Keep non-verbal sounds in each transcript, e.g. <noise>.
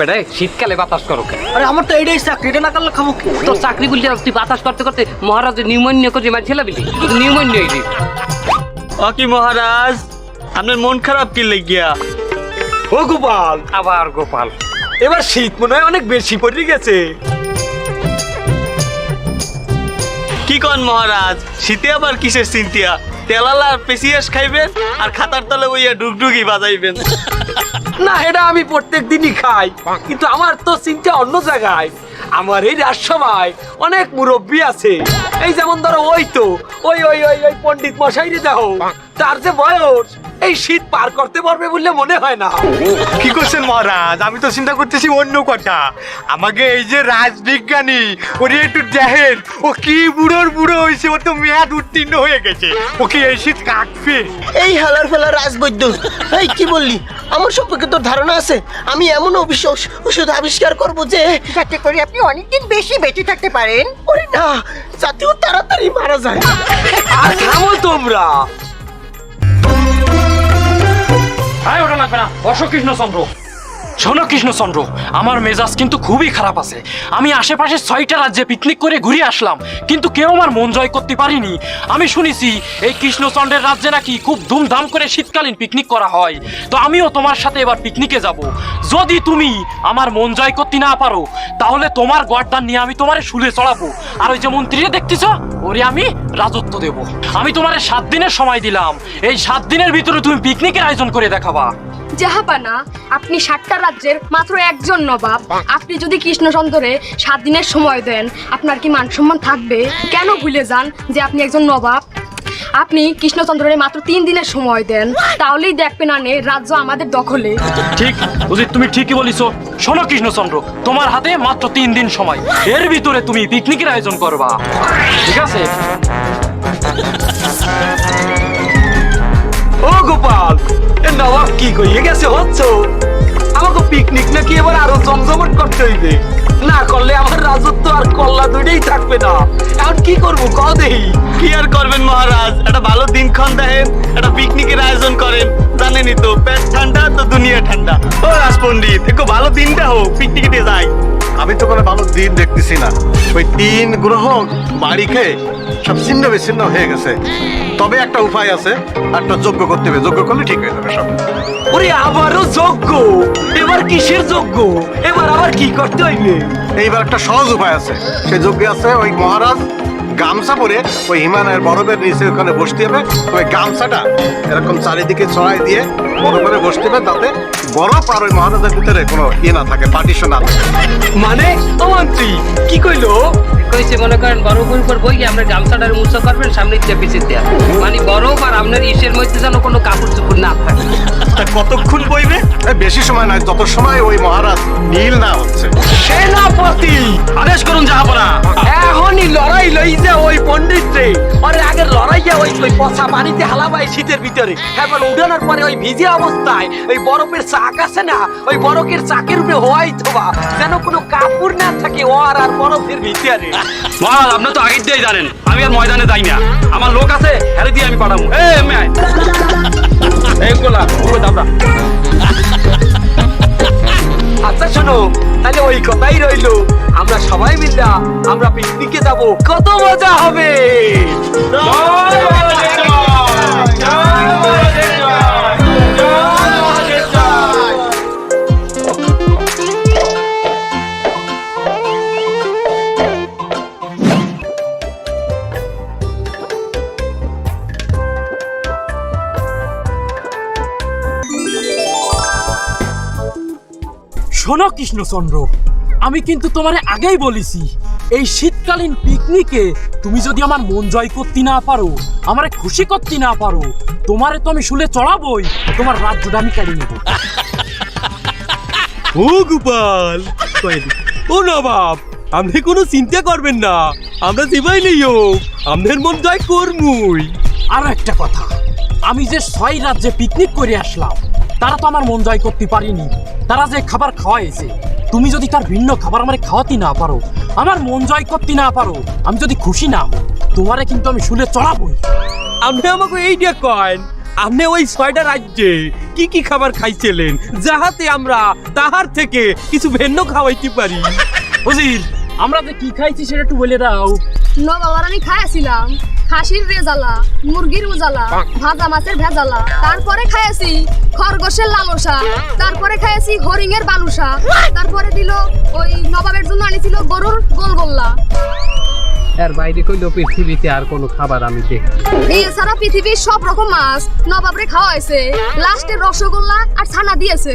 বেড়ে শীতকালে বাতাস করো আরে আমার তো এইটাই চাকরি এটা না করলে খাব কি? তোর চাকরি বলতে তুই বাতাস করতে করতে মহারাজ নিউমোনিয়া করে মার ছেলে বিলি নিউমোনিয়া হইলি ও কি মহারাজ? আপনার মন খারাপ কি লেগিয়া? ও গোপাল। আবার গোপাল। এবার শীত মনে হয় অনেক বেশি পড়ে গেছে। কি কন মহারাজ? শীতে আবার কিসের চিন্তিয়া? তেলালা আর পেশিয়াস খাইবেন আর খাতার তলে বইয়া ডুগডুগি বাজাইবেন। না, এটা আমি প্রত্যেক দিনই খাই। কিন্তু আমার তো চিন্তা অন্য জায়গায়। আমার এই রাজসভায় অনেক মুরব্বী আছে। এই যেমন ধরো ওই তো, ওই ওই ওই ওই পণ্ডিত মশাই রে দেখো। তার যে বয়স এই শীত পার করতে পারবে বললে মনে হয় না। কি করছেন মহারাজ? আমি তো চিন্তা করতেছি অন্য কথা। আমাকে এই যে রাজবিজ্ঞানী ওরে একটু দেখেন ও কি বুড়োর বুড়ো হয়েছে ও তো মেয়াদ উত্তীর্ণ হয়ে গেছে। ওকে এই শীত কাটবে? এই হালার ফেলার রাজবৈদ্য এই কি বললি? আমার সম্পর্কে তোর ধারণা আছে? আমি এমন অবিশ্বাস ওষুধ আবিষ্কার করব যে যাতে করে আপনি অনেকদিন বেশি বেঁচে থাকতে পারেন। ওরে না যাতেও তাড়াতাড়ি মারা যায়। আর থামো তোমরা। হ্যাঁ ওটা লাগবে না কৃষ্ণ কৃষ্ণচন্দ্র। শোনো কৃষ্ণচন্দ্র, আমার মেজাজ কিন্তু খুবই খারাপ আছে। আমি আশেপাশে ছয়টা রাজ্যে পিকনিক করে ঘুরে আসলাম, কিন্তু কেউ আমার মন জয় করতে পারিনি। আমি শুনেছি, এই কৃষ্ণচন্দ্রের রাজ্যে নাকি খুব ধুমধাম করে শীতকালীন পিকনিক করা হয়। তো আমিও তোমার সাথে এবার পিকনিকে যাব। যদি তুমি আমার মন জয় করতে না পারো, তাহলে তোমার গড়দান নিয়ে আমি তোমারে শুলে চড়াবো। আর ওই যে মন্ত্রীরে দেখতেছ, ওরে আমি রাজত্ব দেব। আমি তোমারে সাত দিনের সময় দিলাম। এই সাত দিনের ভিতরে তুমি পিকনিকের আয়োজন করে দেখাবা। জাহাপানা আপনি সাতটা রাজ্যের মাত্র একজন নবাব। আপনি যদি কৃষ্ণচন্দ্রে সাত দিনের সময় দেন, আপনার কি মান সম্মান থাকবে? কেন ভুলে যান যে আপনি একজন নবাব? আপনি কৃষ্ণচন্দ্রের মাত্র তিন দিনের সময় দেন, তাহলেই দেখবেন আনে রাজ্য আমাদের দখলে। ঠিক উজিত তুমি ঠিকই বলিছো। শোনো কৃষ্ণচন্দ্র, তোমার হাতে মাত্র তিন দিন সময়। এর ভিতরে তুমি পিকনিকের আয়োজন করবা। ঠিক আছে? নবাব কি কইয়ে গেছে, হচ্ছ? আমাকে পিকনিক নাকি এবার আরও জমজমট করতে হইবে? না করলে আমার রাজত্ব আর কল্লা দুইটাই থাকবে না। এখন কি করব ক দেই কি আর করবেন মহারাজ? একটা ভালো দিনক্ষণ দেখেন, একটা পিকনিকের আয়োজন করেন। জানেনই তো, পেট ঠান্ডা তো দুনিয়া ঠান্ডা। ও রাজপণ্ডিত, একটু ভালো দিনটা হোক পিকনিকে যাই। আমি তো কোনো ভালো দিন দেখতেছি না। ওই তিন গ্রহ বাড়ি খেয়ে সব ছিন্ন বিচ্ছিন্ন হয়ে গেছে। তবে একটা উপায় আছে একটা যোগ্য করতে হবে। যোগ্য করলে ঠিক হয়ে যাবে সব। ওরে আবারও যজ্ঞ। এবার কিসের যজ্ঞ? এবার আবার কি করতে হইবে? এইবার একটা সহজ উপায় আছে। সেই যজ্ঞ আছে ওই মহারাজ গামছা পরে ওই হিমালয়ের বরফের নিচে ওখানে বসতে হবে। ওই গামছাটা এরকম চারিদিকে ছড়াই দিয়ে বড় করে বসতে হবে তাতে বরফ আর ওই মহারাজের ভিতরে কোনো ইয়ে না থাকে পার্টিশন না থাকে। মানে? ও মন্ত্রী কি কইলো? কইছে মনে করেন বরফের উপর বই আমরা করবেন সামনে পিছিয়ে দেয়া। মানে বরফ আর আপনার ইসের মধ্যে যেন কোনো কাপড় চোপড় না থাকে। তা কতক্ষণ বইবে? বেশি সময় নয় যত সময় ওই মহারাজ নীল না হচ্ছে। সেনাপতি আদেশ করুন যাহাপনা এখনই লড়াই লই যে ওই পণ্ডিত রে আরে আগে লড়াইয়া ওই ওই পচা পানিতে হালাবাই শীতের ভিতরে। এখন উঠানোর পরে ওই ভিজে অবস্থায়? ওই বরফের চাক আছে না? ওই বরফের চাকের উপরে হওয়াই থোবা যেন কোনো কাপড় না থাকে ওর আর বরফের ভিতরে। মহারাজ আপনি তো আগের দিয়ে জানেন আমি আর ময়দানে যাই না। আমার লোক আছে হেরে দিয়ে আমি পাঠাবো। এ মেয়ে এই গোলা পুরো দাবড়া আচ্ছা শোনো তাহলে ওই কথাই রইল। আমরা সবাই মিলে আমরা পিকনিকে যাব। কত মজা হবে! শোনো কৃষ্ণচন্দ্র আমি কিন্তু তোমারে আগেই বলেছি এই শীতকালীন পিকনিকে তুমি যদি আমার মন জয় করতে না পারো আমারে খুশি করতে না পারো তোমারে তো আমি শুলে চড়াবই তোমার রাজ্যটা আমি কেড়ে নেব। ও গোপাল ও নবাব আপনি কোনো চিন্তা করবেন না আমরা জিবাই নিও আমাদের মন জয় করমুই। আরও একটা কথা আমি যে ছয় রাজ্যে পিকনিক করে আসলাম তারা তো আমার মন জয় করতে পারিনি। তারা যে খাবার খাওয়াইছে তুমি যদি তার ভিন্ন খাবার আমারে খাওয়াতে না পারো আমার মন জয় করতে না পারো আমি যদি খুশি না হই তোমারে কিন্তু আমি শুলে চড়াবই। আপনি আমাকে এইটা কয়েন আপনি ওই ছয়টা রাজ্যে কি কি খাবার খাইছিলেন যাহাতে আমরা তাহার থেকে কিছু ভিন্ন খাওয়াইতে পারি। বুঝির আমরা যে কি খাইছি সেটা একটু বলে দাও। নবাবার আমি খাইছিলাম খাসির রেজালা মুরগির উজালা ভাজা মাছের ভেজালা। তারপরে খাইছি খরগোশের লালসা তারপরে খাইছি হরিঙের বালুসা তারপরে দিল ওই নবাবের জন্য আনিছিল গরুর গোলগোল্লা। এর বাইরে কইলো পৃথিবীতে আর কোনো খাবার আমি দেখি এছাড়া পৃথিবীর সব রকম মাছ নবাবরে খাওয়া হয়েছে লাস্টে রসগোল্লা আর ছানা দিয়েছে।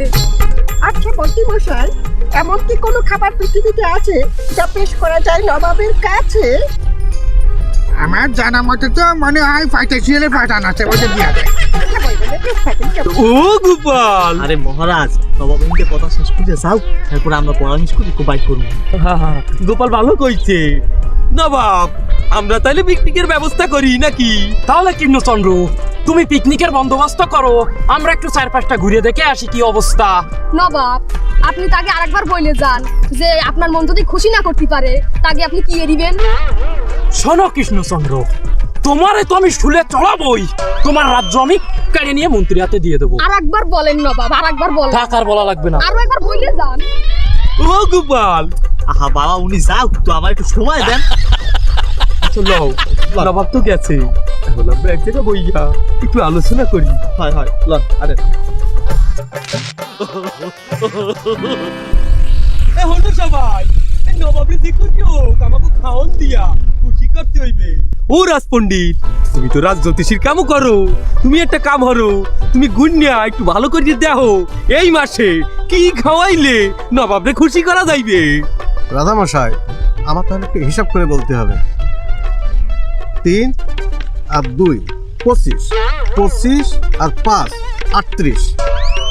আচ্ছা মন্ত্রী মশাই এমন কি কোনো খাবার পৃথিবীতে আছে যা পেশ করা যায় নবাবের কাছে? আমার জানা মতে তো মনে হয় ফাইটাইশিয়ালে ফাটান আছে ওইটা দিয়া। ও গোপাল! আরে মহারাজ নবাবকে কথা শেষ করে যাও তারপর আমরা পরামর্শ করে কোবাই করব হা, হা, গোপাল ভালো কইছে। নবাব আমরা তাহলে পিকনিকের ব্যবস্থা করি নাকি? তাহলে কৃষ্ণচন্দ্র তুমি পিকনিকের বন্দোবস্ত করো আমরা একটু চার পাঁচটা ঘুরে দেখে আসি কি অবস্থা। নবাব আপনি তাকে আরেকবার বলে যান যে আপনার মন যদি খুশি না করতে পারে তাকে আপনি কি দিবেন শোনো কৃষ্ণচন্দ্র তোমারে তো আমি শুলে চড়াবই। তোমার রাজ্য আমি কেড়ে নিয়ে মন্ত্রী হাতে দিয়ে দেবো। আর একবার বলেন নবাব আর একবার বলেন। থাক আর বলা লাগবে না। আর একবার বলে যান। ও গোপাল। আহা বাবা উনি যাও তো আমার একটু সময় দেন। চলো নবাব তো গেছে। এখন আমরা এক জায়গায় বইয়া একটু আলোচনা করি। হয় হয় লন আরে। এ হলো সবাই। নবাবের আমাকে দিয়া খুশি করতে হইবে। ও রাজপণ্ডিত তুমি তো রাজ জ্যোতিষীর কামও করো তুমি একটা কাম হরো তুমি গুন্যা একটু ভালো করে দেখো এই মাসে কি খাওয়াইলে নবাবরে খুশি করা যাইবে? রাধামশাই আমার তাহলে একটু হিসাব করে বলতে হবে। তিন আর দুই পঁচিশ। পঁচিশ আর পাঁচ আটত্রিশ।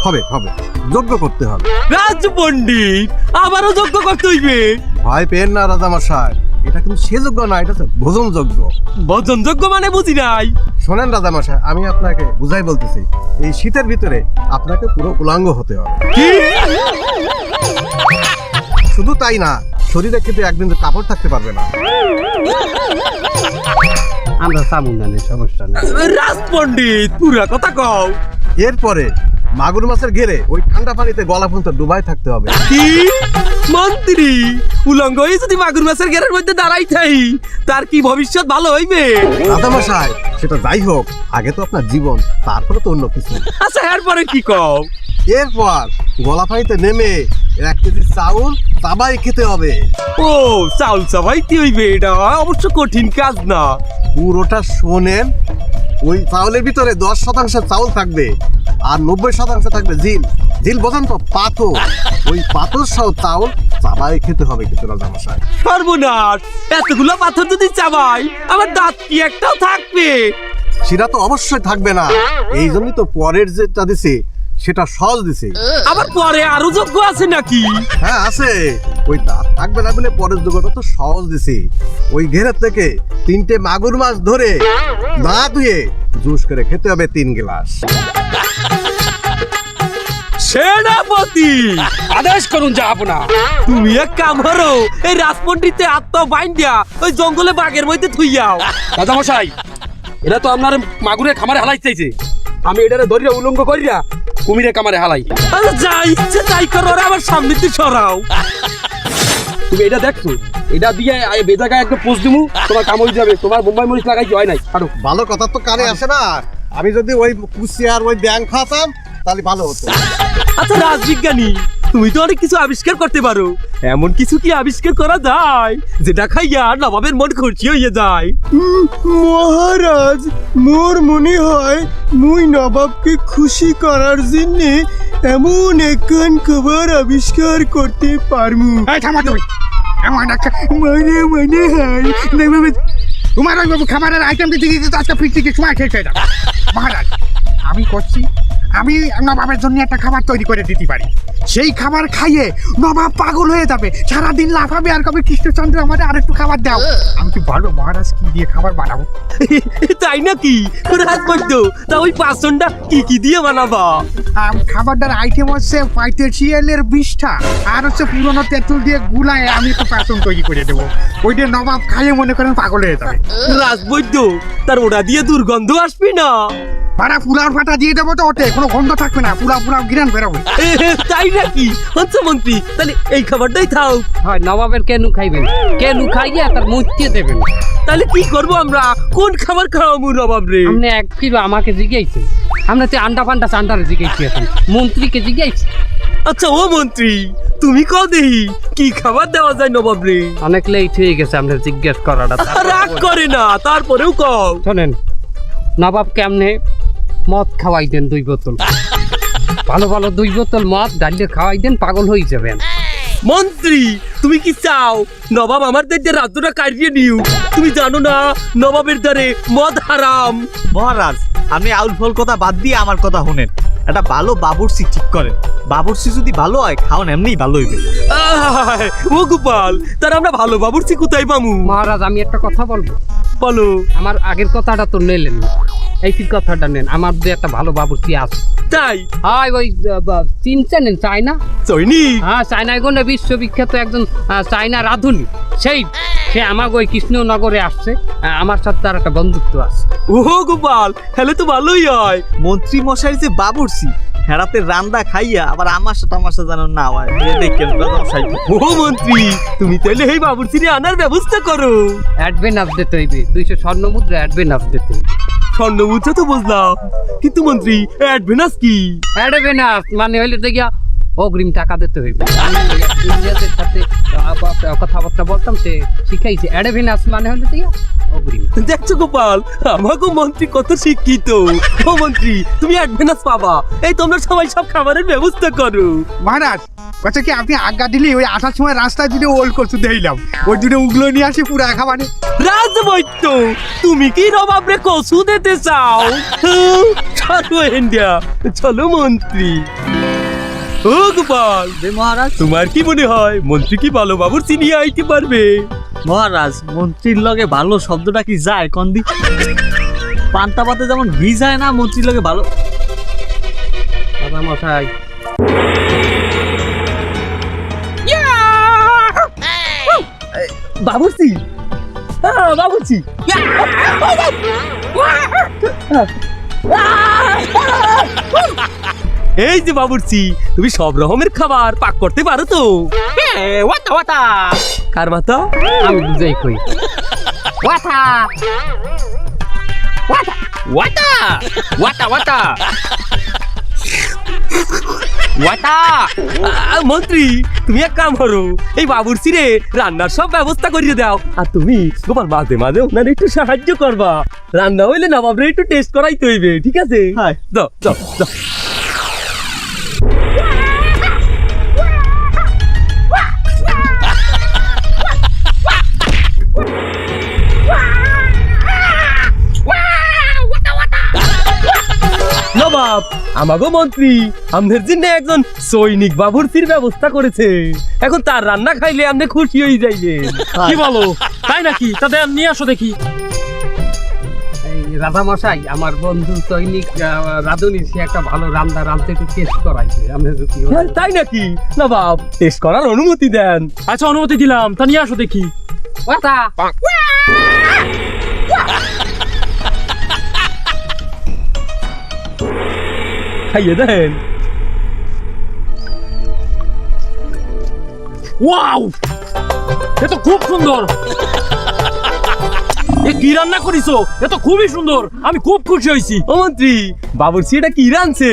হবে হবে। যোগ্য করতে হবে। রাজপণ্ডিত আবারও যোগ্য করতে হইবে। ভয় পেন না রাজামশাই। এটা কিন্তু সে যোগ্য না এটা ভোজন যোগ্য ভোজন যোগ্য মানে বুঝি নাই। শোনেন রাজামশাই আমি আপনাকে বুঝাই বলতেছি এই শীতের ভিতরে আপনাকে পুরো উলাঙ্গ হতে হবে। কি? শুধু তাই না শরীরে কিন্তু একদিন তো কাপড় থাকতে পারবে না। আমরা সামুন সমস্যা নেই। রাজপণ্ডিত পুরা কথা কও। এরপরে মাগুর মাছের ঘেরে ওই ঠান্ডা পানিতে গলা পর্যন্ত ডুবাই থাকতে হবে। কি? মন্ত্রী উলঙ্গ হয়ে যদি মাগুর মাছের ঘেরের মধ্যে দাঁড়াই থাই তার কি ভবিষ্যৎ ভালো হইবে? রাজামশাই সেটা যাই হোক আগে তো আপনার জীবন তারপরে তো অন্য কিছু। আচ্ছা এরপরে কি কও? এরপর গলা পানিতে নেমে এক কেজি চাউল তাবাই খেতে হবে। ও চাউল চাবাইতে হইবে এটা অবশ্য কঠিন কাজ না। পুরোটা শোনেন ওই চাউলের ভিতরে দশ শতাংশ চাউল থাকবে আর নব্বই শতাংশ থাকবে জিল। জিল বোঝেন তো পাথর ওই পাথর সহ চাউল চাবাই খেতে হবে কিন্তু রাজামশাই। সর্বনাশ এতগুলো পাথর যদি চাবাই আমার দাঁত কি একটাও থাকবে? সেটা তো অবশ্যই থাকবে না। এই জন্যই তো পরের যেটা দিছে সেটা সহজ দিছে। আবার পরে আরও যোগ্য আছে নাকি? হ্যাঁ আছে। ওই দাঁত থাকবে না বলে পরের যুগটা তো সহজ দিছি। ওই ঘেরের থেকে তিনটে মাগুর মাছ ধরে না ধুয়ে জুস করে খেতে হবে তিন গ্লাস। সেনাপতি! আদেশ করুন যাব না তুমি এক কাম করো এই রাজপন্ডিতে আত্মা বাইন্ডিয়া ওই জঙ্গলে বাঘের মধ্যে থুইয়াও। রাজামশাই এটা তো আপনার মাগুরের খামারে হালাই চাইছে। আমি এটারে ধরিয়া উলঙ্গ করিয়া কুমিরের কামারে হালাই। আরে যা ইচ্ছে তাই করো আমার সামনে দিয়ে সরাও। তুমি এটা দেখছ? এটা দিয়ে আয় বেজাগায় একটা পোস্ট দিমু তোমার কাম হয়ে যাবে তোমার বোম্বাই মরিচ কি হয় নাই? আরও ভালো কথা তো কানে আসে না। আমি যদি ওই কুচিয়ার ওই ব্যাংক খাতাম তাহলে ভালো হতো। আচ্ছা রাজবিজ্ঞানী তুমি তো অনেক কিছু আবিষ্কার করতে পারো। এমন কিছু কি আবিষ্কার করা যায়? যেটা খাইয়া নবাবের মন খুশি হয়ে যায়। মহারাজ মোর মনে হয় মুই নবাবকে খুশি করার জন্য এমন একখান খাবার আবিষ্কার করতে পারমু। এই থামা তুমি। এমন একটা মনে মনে হয়। নবাব তোমার ওই বাবু খাবারের আইটেম দিতে তো আজকে পিকনিকের সময় হয়ে যাবে। মহারাজ আমি করছি। আমি নবাবের জন্য একটা খাবার তৈরি করে দিতে পারি। সেই খাবার খাইয়ে নবাব পাগল হয়ে যাবে। সারাদিন লাফাবে আর কবে কৃষ্ণচন্দ্র আমাদের আরেকটু খাবার দাও। আমি কি বলব মহারাজ কি দিয়ে খাবার বানাবো? <laughs> তাই নাকি? রাজবৈদ্য তা ওই পাঁচজনটা কি কি দিয়ে বানাবা? আম, খাবারটার আইটেম হচ্ছে বিষটা আর হচ্ছে পুরোনো তেঁতুল দিয়ে গুলায় আমি একটু তৈরি করে দেবো। ওইটা নবাব খাইয়ে মনে করেন পাগল হয়ে যাবে। রাজবৈদ্য তার ওটা দিয়ে দুর্গন্ধ আসবে না? ভাড়া পুলার ফাটা দিয়ে দেবো তো ওতে কোনো গন্ধ থাকবে না। পুলা পুলা গিরান বেরোবে। <laughs> এ, তাই নাকি মন্ত্রী তাহলে এই খাবারটাই থাও হয় নবাবের কেনু খাইবেন? কেনু খাইয়ে তার মুচতে দেবেন। তাহলে কি করব আমরা? কোন খাবার খাওয়াবো নবাব রে? আপনি এক কিলো আমাকে আমরা তো আন্ডা ফান্ডা চান্ডারে জিজ্ঞাইছি এখন। মন্ত্রীকে জিজ্ঞাইছি আচ্ছা ও মন্ত্রী তুমি কও দেহি কি খাবার দেওয়া যায় নবাব রে? অনেক লেট হয়ে গেছে আমরা জিজ্ঞেস করাটা। রাগ করে না তারপরেও কও। শোনেন নবাব কেমনে মদ খাওয়াই দেন দুই বোতল। <laughs> ভালো ভালো দুই বোতল মদ ডালিয়ে খাওয়াই দেন পাগল হয়ে যাবেন। মন্ত্রী তুমি কি চাও? নবাব আমার দ্বারে রাজ্যটা কাটিয়ে নিউ। তুমি জানো না নবাবের দ্বারে মদ হারাম। মহারাজ আপনি আউল ফল কথা বাদ দিয়ে আমার কথা শুনেন। একটা ভালো বাবুর্চি ঠিক করেন। বাবুর্চি যদি ভালো হয় খাওয়ান এমনি ভালো হইবে। ও গোপাল তার আমরা ভালো বাবুর্চি কোথায় পামু? মহারাজ আমি একটা কথা বলব। বলো। আমার আগের কথাটা তো নিলেন না। এই ফির কথাটা নেন আমার দু একটা ভালো বাবুর্চি আছে। তাই? হাই ওই চিনছেন চায়না। চৈনি হ্যাঁ চায়নায় বিশ্ববিখ্যাত একজন চাইনা চায়না রাঁধুনি। সেই সে আমাকে ওই কৃষ্ণনগরে আসছে আমার সাথে তার একটা বন্ধুত্ব আছে। ও গোপাল তাহলে তো ভালোই হয়। মন্ত্রী মশাই যে বাবুর্চি হেরাতে রান্দা খাইয়া আবার আমার সাথে আমার সাথে যেন না হয়। দেখেন ও মন্ত্রী তুমি তাহলে এই বাবুর্চিরে আনার ব্যবস্থা করো। অ্যাডভেন্স দিতে হইবে। দুইশো স্বর্ণ মুদ্রা অ্যাডভেন দিতে হইবে। স্বর্ণমুদ্রা তো বুঝলাম। কিন্তু মন্ত্রী অ্যাডভেনাস কি? অ্যাডভেনাস মানে হইলে দেখিয়া অগ্রিম টাকা দিতে হইবে। আমি ইংরেজদের সাথে কথাবার্তা বলতাম সে শিখাইছে। অ্যাডভেন্স মানে দেখিয়া অগ্রিম। দেখছ গোপাল আমাকে মন্ত্রী কত শিক্ষিত। ও মন্ত্রী তুমি অ্যাডভেনাস পাবা। এই তোমরা সবাই সব খাবারের ব্যবস্থা করো। মহারাজ কথা কি আপনি আজ্ঞা দিলে ওই আসার সময় রাস্তায় দুটো ওল করতে দিলাম ওই দুটো উগলো নিয়ে আসি পুরো খাবারে। রাজবৈদ্য তুমি কি নবাবরে কসু দিতে চাও? হুঁ, চলো ইন্ডিয়া। চলো মন্ত্রী। ও গোপাল মহারাজ তোমার কি মনে হয় মন্ত্রী কি ভালো বাবুর চিনিয়ে আইতে পারবে মহারাজ মন্ত্রীর লগে ভালো শব্দটা কি যায় কন্দি পান্তা পাতে যেমন ঘি যায় না মন্ত্রীর লগে ভালো মশাই বাবুর্চি হ্যাঁ বাবুর্চি এই যে বাবুর্চি তুমি সব রকমের খাবার পাক করতে পারো তো। ওয়াটা ওয়াটা কার মাতা আমি বুঝাই কই। ওয়াটা ওয়াটা ওয়াটা ওয়াটা ওয়াটা মন্ত্রী তুমি এক কাম করো এই বাবুর্চি রে রান্নার সব ব্যবস্থা করিয়ে দাও আর তুমি গোপাল মাঝে মাঝে ওনার একটু সাহায্য করবা। রান্না হইলে না বাবরে একটু টেস্ট করাইতে হইবে ঠিক আছে? হ্যাঁ। যাও। নবাব আমাগো মন্ত্রী আমাদের জন্য একজন সৈনিক বাবুর্চির ব্যবস্থা করেছে। এখন তার রান্না খাইলে আপনি খুশি হয়ে যাইবেন। কি বলো? তাই নাকি? তাদের নিয়ে আসো দেখি। এই রাধা মশাই আমার বন্ধু সৈনিক রাধুনি সে একটা ভালো রান্না রাঁধতে একটু টেস্ট করাইছে। আমি যদি হ্যাঁ, তাই নাকি? নবাব টেস্ট করার অনুমতি দেন। আচ্ছা অনুমতি দিলাম। তা নিয়ে আসো দেখি। ওয়াটা খাইয়ে দেন ওয়াও এ তো খুব সুন্দর এ কি রান্না করিছো এ তো খুবই সুন্দর আমি খুব খুশি হয়েছি ও মন্ত্রী বাবুর্চি এটা কি রানছে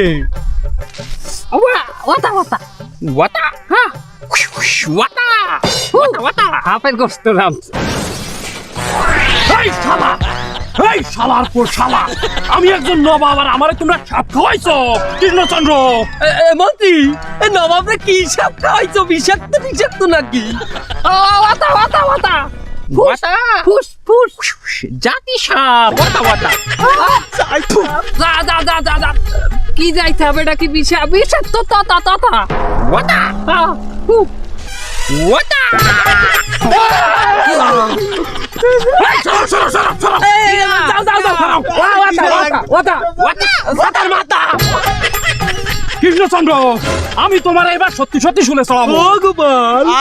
ওয়াটা ওয়াটা ওয়াটা হ্যাঁ ওয়াটা ওয়াটা ওয়াটা হাফের গোস্ত রাঁধছে এই শালা এই শালার পর শালা আমি একজন নবাব আর আমারে তোমরা সাপ খাওয়াইছো কৃষ্ণচন্দ্র। মন্ত্রী এ নবাবরে কি সাপ খাওয়াইছো বিষাক্ত বিষাক্ত নাকি? ফুস ফুস জাতি সাপ ওটা ওটা যা যা যা যা যা। কি যাইতে হবে এটা কি বিষা বিষা তো তো তো তো। তো হু। কৃষ্ণচন্দ্র আমি তোমার এবার সত্যি সত্যি শুনে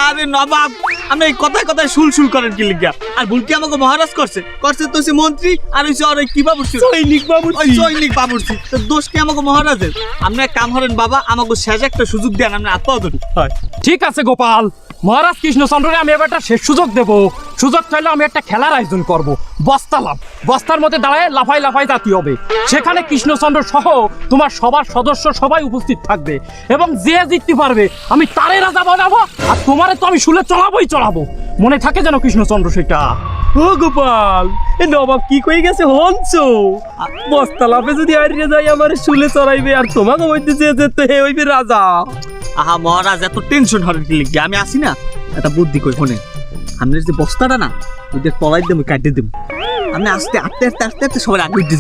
আরে নবাব আমি এই কথায় কথায় শুল শুল করেন কি লিখা আর ভুলকি আমাকে মহারাজ করছে? করছে তো সে মন্ত্রী আর ওই কি বাবুর্চি? সৈনিক বাবুর্চি। ওই সৈনিক বাবুর্চি। তো দোষ কি আমাকে মহারাজের? আপনি এক কাম করেন বাবা আমাকে শেষ একটা সুযোগ দেন আমরা আত্মাও ধরি হয়। ঠিক আছে গোপাল। মহারাজ কৃষ্ণচন্দ্রকে আমি এবার শেষ সুযোগ দেব। সুযোগ চাইলে আমি একটা খেলার আয়োজন করব। বস্তা লাভ। বস্তার মধ্যে দাঁড়ায় লাফাই লাফাই জাতি হবে। সেখানে কৃষ্ণচন্দ্র সহ তোমার সবার সদস্য সবাই উপস্থিত থাকবে এবং যে জিততে পারবে, আমি তারে রাজা বানাবো আর তোমারে তো আমি শুলে চলাবোই চলাবো মনে থাকে যেন কৃষ্ণচন্দ্র সেটা। ও গোপাল, এ নবাব কি কই গেছে হঞ্চ বস্তা লাভে যদি হারিয়ে যাই আমার শুলে চড়াইবে আর তোমাকে বলতে চেয়ে যেতে হইবে রাজা। আহা মহারাজ, এত টেনশন হরেন কি লিখবে আমি আসি না। এটা বুদ্ধি কই ফোনে আপনার যে বস্তাটা না ওইটা তলাই দেবো কাটে দেবো। আপনি আস্তে আস্তে আস্তে আস্তে আস্তে সবার আগে উঠে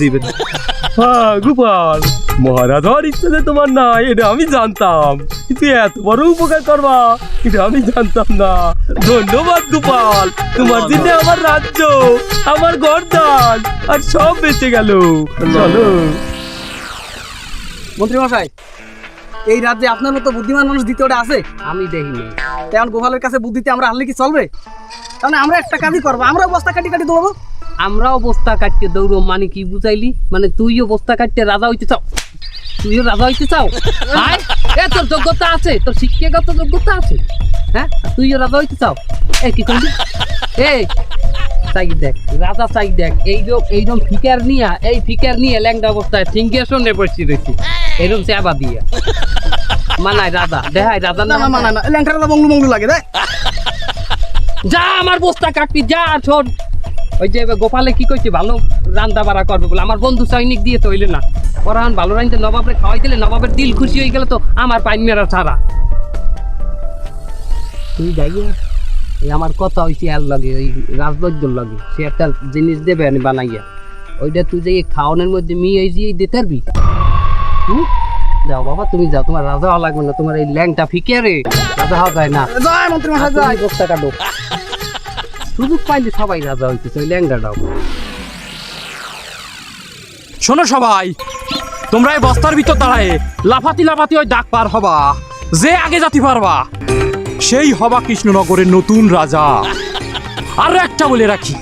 হ্যাঁ গোপাল মহারাজ হওয়ার ইচ্ছে যে তোমার না এটা আমি জানতাম। কিন্তু এত বড় উপকার করবা এটা আমি জানতাম না। ধন্যবাদ গোপাল। তোমার জন্য আমার রাজ্য আমার গরদান আর সব বেঁচে গেল। চলো। মন্ত্রী মশাই এই রাজ্যে আপনার মতো বুদ্ধিমান মানুষ দ্বিতীয়টা আছে? আমি দেখিনি। তেমন গোপালের কাছে বুদ্ধিতে আমরা আনলে কি চলবে? তাহলে আমরা একটা কাজই করব। আমরাও বস্তা কাটি কাটি দেবো আমরাও বস্তা কাটতে দৌড়ো মানে কি বুঝাইলি? মানে তুইও বস্তা কাটতে রাজা হইতে চাও? তুইও রাজা হইতে চাও? এ তোর যোগ্যতা আছে। তোর শিক্ষাগত যোগ্যতা আছে। হ্যাঁ? তুইও রাজা হইতে চাও? এ, কি করলি? এ, চাই দেখ, রাজা চাই দেখ। এইরকম এইরকম ফিকার নিয়া, এই ফিকার নিয়ে ল্যাংটা অবস্থায় সিংহাসনে বসে রয়েছি এরকম চাবা দিয়ে। মানায় রাজা দেখায় রাজা না না না লাগে <laughs> যা আমার বস্তা কাটবি যা শোন। ওই যে গোপালে কি কইছে ভালো রান্না বাড়া করবে বলে। আমার বন্ধু সৈনিক দিয়ে তো হইলে না। ওরা ভালো রাঁধতে নবাবের খাওয়াই দিলে নবাবের দিল খুশি হয়ে গেলে তো আমার পাইন মেরা ছাড়া। তুই যাইয়া এই আমার কথা হয়েছে আর লাগে ওই রাজবৈদ্যর লাগে। সে একটা জিনিস দেবে আমি বানাইয়া। ওইটা তুই যে খাওয়ানোর মধ্যে মিয়ে দিয়ে দিতে পারবি? হুম? যাও বাবা তুমি যাও। তোমার রাজা হওয়া লাগবে না তোমার এই ল্যাংটা ফিকে রে। রাজা হওয়া যায় না। জয় মন্ত্রী মশাই জয়। তুমি কাটো সুযোগ পাইলে সবাই রাজা হইতেছে ওই ল্যাংটাটাও শোনো সবাই তোমরা এই বস্তার ভিতর দাঁড়ায় লাফাতি লাফাতি ওই ডাক পার হবা। যে আগে যাতে পারবা সেই হবা কৃষ্ণনগরের নতুন রাজা। আর একটা বলে রাখি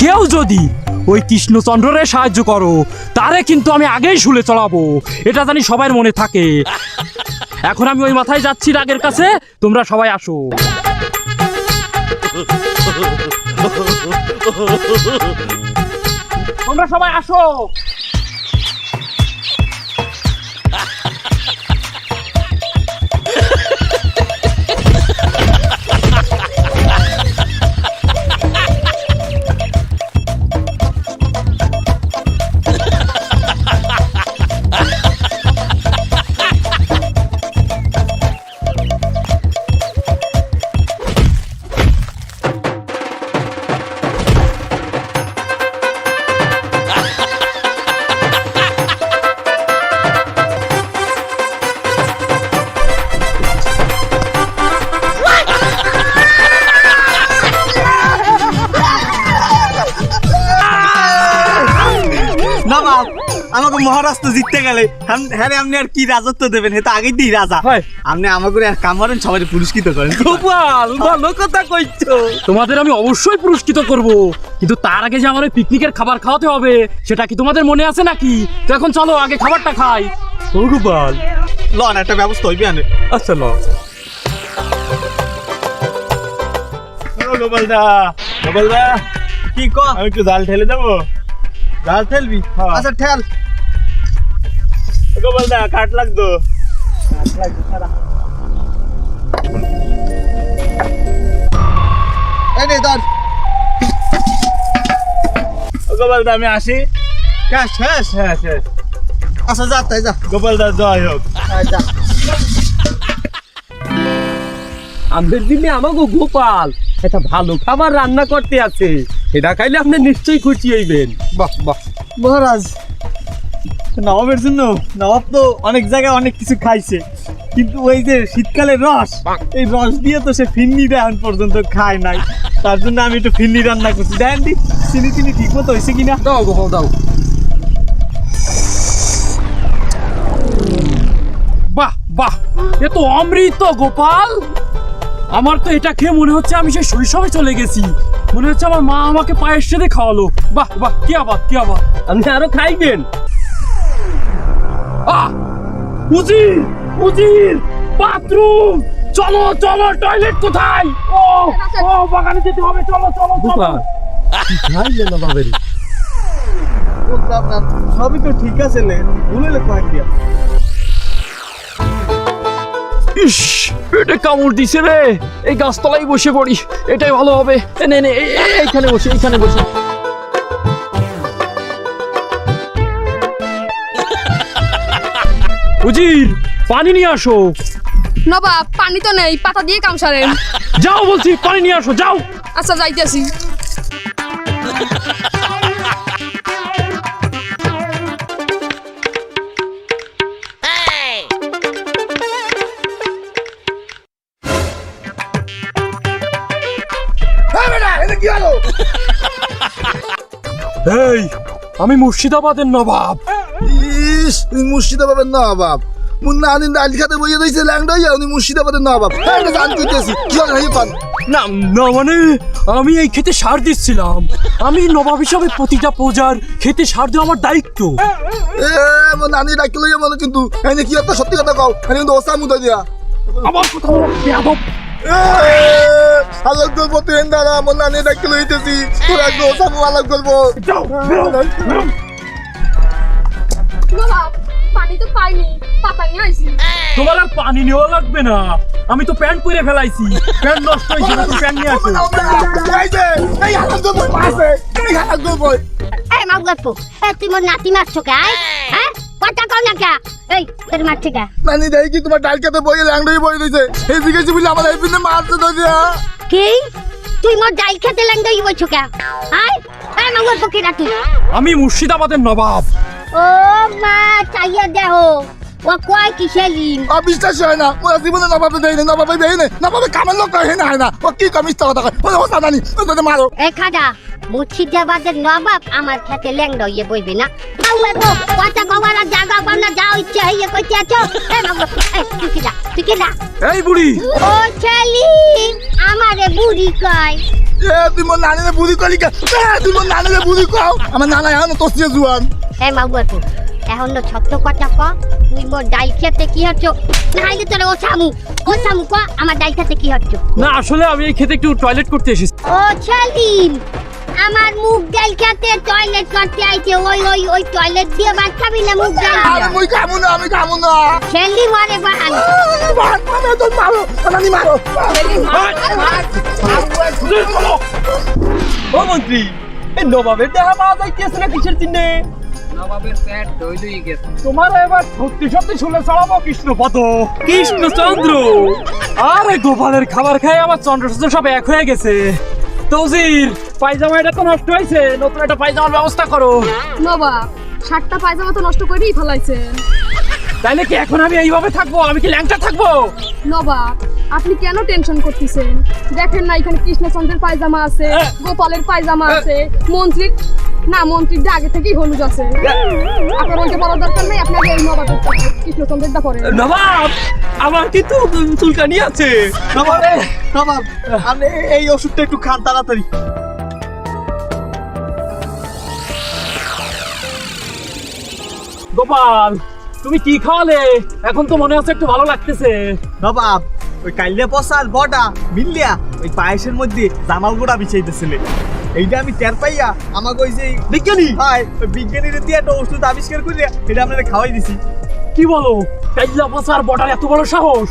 কেউ যদি ওই কৃষ্ণচন্দ্ররে সাহায্য করো। তারে কিন্তু আমি আগেই শুলে চড়াবো। এটা জানি সবার মনে থাকে। এখন আমি ওই মাথায় যাচ্ছি রাগের কাছে। তোমরা সবাই আসো। তোমরা সবাই আসো। হ্যাঁ আপনি আর কি রাজত্ব দেবেন? হে তো আগেই দিই রাজা। আপনি আমাকে আর কাম করেন সবাই পুরস্কৃত করেন। গোপাল ভালো কথা কইছো। তোমাদের আমি অবশ্যই পুরস্কৃত করব। কিন্তু তার আগে যে আমার ওই পিকনিকের খাবার খাওয়াতে হবে সেটা কি তোমাদের মনে আছে নাকি? তো এখন চলো আগে খাবারটা খাই। ও গোপাল। লন একটা ব্যবস্থা হইবে আনে আচ্ছা ল গোপাল দা গোপাল দা কি ক আমি একটু জাল ঠেলে দেবো? জাল ঠেলবি? আচ্ছা ঠেল। গোপাল দা কাট লাগতো। এই নে ধর। গোপাল দা আমি আসি। শেষ শেষ। হ্যাঁ শেষ। আচ্ছা যা তাই যা। গোপাল দা জয় হোক। যা। আমাদের দিনে আমাকে গোপাল। একটা ভালো খাবার রান্না করতে আছে। এটা খাইলে আপনি নিশ্চয়ই খুশি হইবেন। বাহ বাহ। মহারাজ নবাবের জন্য নবাব তো অনেক জায়গায় অনেক কিছু খাইছে। কিন্তু ওই যে শীতকালের রস এই রস দিয়ে তো সে ফিন্নিটা এখন পর্যন্ত খায় নাই। তার জন্য আমি একটু ফিন্নি রান্না করছি। দেখেন দি চিনি চিনি ঠিক মতো হয়েছে কিনা? দাও গোপাল দাও। বাহ বাহ এ তো অমৃত গোপাল। আমার তো এটা খেয়ে মনে হচ্ছে আমি সেই শৈশবে চলে গেছি। মনে হচ্ছে আমার মা আমাকে পায়ের সাথে খাওয়ালো। বাহ বাহ কি আবাদ কি আবাদ। আপনি আরও খাইবেন? উজির উজির বাথরুম! চলো চলো টয়লেট কোথায়? ও ও বাগানে যেতে হবে চলো চলো চলো। গোপাল না বাবের সবই তো ঠিক আছে লে ভুলে লে কয়েক দিয়া। ইস পেটে কামড় দিছে রে। এই গাছতলায় বসে পড়ি এটাই ভালো হবে। এ, নে নে এই- এই- এইখানে বসে এইখানে বসে। উজির পানি নিয়ে আসো। নবাব পানি তো নেই পাতা দিয়ে কাম সারেন। যাও বলছি পানি নিয়ে আসো যাও। আচ্ছা যাইতেছি। এই আমি মুর্শিদাবাদের নবাব। ইস মুর্শিদাবাদের নবাব। মুন্না আনি ডাল খাতে বইয়ে দিয়েছে উনি মুর্শিদাবাদের নবাব। হ্যাঁ জান কইতেছি কি হাই পান না না মানে আমি এই খেতে সার দিচ্ছিলাম। আমি নবাব হিসাবে প্রতিটা প্রজার খেতে সার দেওয়া আমার দায়িত্ব। এ নানি ডাকি লইয়া মনে কিন্তু এনে কি একটা সত্যি কথা কও এনে কিন্তু ওসা মুদা দিয়া। আমার কথা বেয়াদব। আলাগ গল্প তুই এন্দারা মন নানি ডাকি লইতেছি তোর একদম ওসা মু আলাগ গল্প যাও, বেরো, বেরো। পানি তো পাইনি পাতা নিয়ে আইছি। তোমার আর পানি নেওয়া লাগবে না। আমি তো প্যান্ট পরে ফেলাইছি। প্যান্ট নষ্ট হয়েছে তুমি প্যান্ট নিয়ে আসো। এই যে এই পাশে এই তুই মোর নাতি মারছো কে হ্যাঁ? কথা কও না কে? এই নানি দেই কি তোমার ডাল খাতে বইয়ে ল্যাংডাই দিয়েছে এই জিজ্ঞেস বলে আমার এই পিনে মারতে দিয়া? কি? তুই মোর ডাল খেতে লেঙ্গই বইছো কে? আয় এই কি তুই আমি মুর্শিদাবাদের নবাব। ও মা চাইয়া দেহ ও কয় কি সেলিম আর বিশ্বাস হয় না ওরা জীবনে নবাবে দেয় না নবাবে দেয় না নবাবে কামের লোক হয় না হয় না ও কি কমিস্তা কথা কয় ও ওসা জানি ও তোদের মারো এ খাদা মুর্শিদাবাদের নবাব আমার খেতে লেঙ্গা ইয়ে বইবে না মাউ গল্প কথা কবার আর জায়গা বানা যাও ইচ্ছে হইয়ে কইতে আছো মাউ গল্প এই তুই কি যা তুই কি যা এই বুড়ি ও সেলিম আমারে বুড়ি কয় এ তুই মোর নানিরে বুড়ি কলি কে এ তুই মোর নানিরে বুড়ি কও আমার নানা এখন তোসিয়ে জুয়ান হ্যাঁ মাগুয়াটু এখন তো সত্য কথা ক। তুই মোর ডাল খেতে কি হচ্ছ? নাহলে তোর ও সামু ও সামু ক আমার ডাল খেতে কি হচ্ছ? না আসলে আমি এই খেতে একটু টয়লেট করতে এসেছি। ও সেলিম আমার মুখ ডাল খেতে টয়লেট করতে আইছে। ওই ওই ওই টয়লেট দিয়ে বাচ্চা বিলে মুখ ডাল মুই কামু না আমি কামু না। সেলিম আরে বাহান। মার মার তোর মারো নানি মারো। ও মন্ত্রী এই নবাবের দেখা পাওয়া যাইতেছে না কিসের চিহ্নে? নবাবের গেছে। তোমার এবার সত্যি সত্যি শুনে চড়াবো কৃষ্ণপদ। কৃষ্ণচন্দ্র! আরে গোপালের খাবার খেয়ে আমার চন্দ্রচন্দ্র সব এক হয়ে গেছে। তৌজির পায়জামা এটা তো নষ্ট হয়েছে নতুন একটা পায়জামার ব্যবস্থা করো। নবাব শার্টটা পায়জামা তো নষ্ট করেই ফেলাইছেন। তাইলে কি এখন আমি এইভাবে থাকব? আমি কি ল্যাংটা থাকব? নবাব আপনি কেন টেনশন করতেছেন? দেখেন না এখানে কৃষ্ণচন্দ্রের পায়জামা আছে গোপালের পায়জামা আছে মন্ত্রীর না মন্ত্রীর যে আগে থেকেই হলুদ আছে। আপনার ওইটা বলার দরকার নেই আপনাকে এই নবাবের কৃষ্ণচন্দ্রেরটা পরে নবাব আমার কিন্তু চুলকানি আছে। নবাব নবাব আপনি এই ওষুধটা একটু খান তাড়াতাড়ি। গোপাল তুমি কি খাওয়ালে? এখন তো মনে হচ্ছে একটু ভালো লাগতেছে। নবাব ওই কাইলে পসার বটা মিললিয়া ওই পায়েসের মধ্যে জামাল গোড়া বিছাইতেছিলে। এইটা আমি টের পাইয়া আমাকে ওই যে বিজ্ঞানী হাই ওই বিজ্ঞানীর দিয়ে একটা ওষুধ আবিষ্কার করিয়া এটা আপনাদের খাওয়াই দিছি। কি বলো? কাইলা বসার বর্ডার এত বড় সাহস?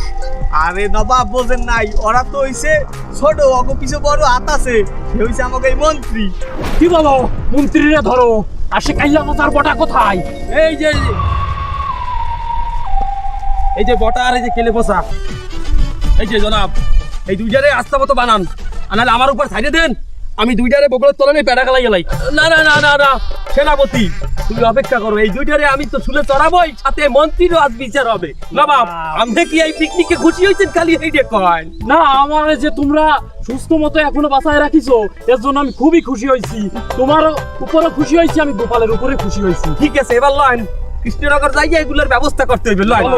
আরে নবাব বোঝেন নাই ওরা তো হইছে ছোট অগ পিছু বড় হাত আছে সে হইছে আমাকে এই মন্ত্রী। কি বলো? মন্ত্রীরা ধরো। আর সে কাইলা বসার বটা কোথায়? এই যে এই যে। বটা আর এই যে কেলে বসা এই যে জনাব এই দুইটারে আস্তা মতো বানান। আর নাহলে আমার উপর সাইডে দেন। আমি দুইটারে বগলের তলানে পেড়া গালাই গেলাই। না না না না না সেনাপতি তুমি অপেক্ষা করো। এই দুইটারে আমি তো শুলে চড়াবোই সাথে মন্ত্রীরও আজ বিচার হবে। নবাব আপনি কি এই পিকনিকে খুশি হয়েছেন খালি এইটা কয়? না আমার যে তোমরা সুস্থ মতো এখনও বাঁচায় রাখিছো এর জন্য আমি খুবই খুশি হয়েছি। তোমার উপরে খুশি হয়েছি আমি গোপালের উপরে খুশি হয়েছি। ঠিক আছে এবার লয়েন। কৃষ্ণনগর যাইয়া এগুলোর ব্যবস্থা করতে হইবে লয়েন।